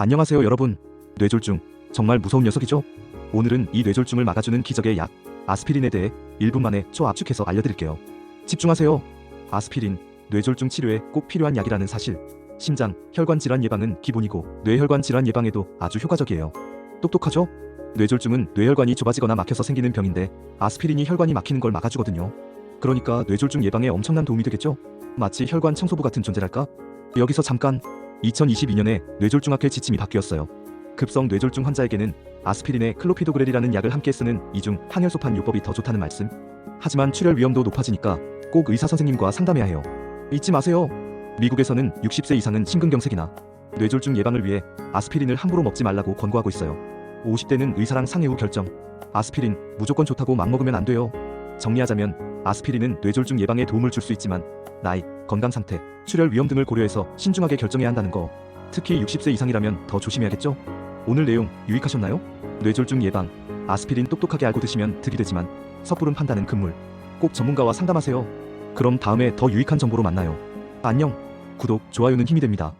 안녕하세요 여러분. 뇌졸중 정말 무서운 녀석이죠? 오늘은 이 뇌졸중을 막아주는 기적의 약 아스피린에 대해 1분 만에 초압축해서 알려드릴게요. 집중하세요. 아스피린 뇌졸중 치료에 꼭 필요한 약이라는 사실. 심장, 혈관 질환 예방은 기본이고 뇌혈관 질환 예방에도 아주 효과적이에요. 똑똑하죠? 뇌졸중은 뇌혈관이 좁아지거나 막혀서 생기는 병인데 아스피린이 혈관이 막히는 걸 막아주거든요. 그러니까 뇌졸중 예방에 엄청난 도움이 되겠죠? 마치 혈관 청소부 같은 존재랄까? 여기서 잠깐 2022년에 뇌졸중학회 지침이 바뀌었어요. 급성 뇌졸중 환자에게는 아스피린에 클로피도그렐이라는 약을 함께 쓰는 이중 항혈소판 요법이 더 좋다는 말씀. 하지만 출혈 위험도 높아지니까 꼭 의사 선생님과 상담해야 해요. 잊지 마세요. 미국에서는 60세 이상은 심근경색이나 뇌졸중 예방을 위해 아스피린을 함부로 먹지 말라고 권고하고 있어요. 50대는 의사랑 상의 후 결정. 아스피린 무조건 좋다고 막 먹으면 안 돼요. 정리하자면 아스피린은 뇌졸중 예방에 도움을 줄 수 있지만 나이, 건강 상태, 출혈 위험 등을 고려해서 신중하게 결정해야 한다는 거. 특히 60세 이상이라면 더 조심해야겠죠? 오늘 내용 유익하셨나요? 뇌졸중 예방, 아스피린 똑똑하게 알고 드시면 득이 되지만 섣부른 판단은 금물. 꼭 전문가와 상담하세요. 그럼 다음에 더 유익한 정보로 만나요. 안녕. 구독, 좋아요는 힘이 됩니다.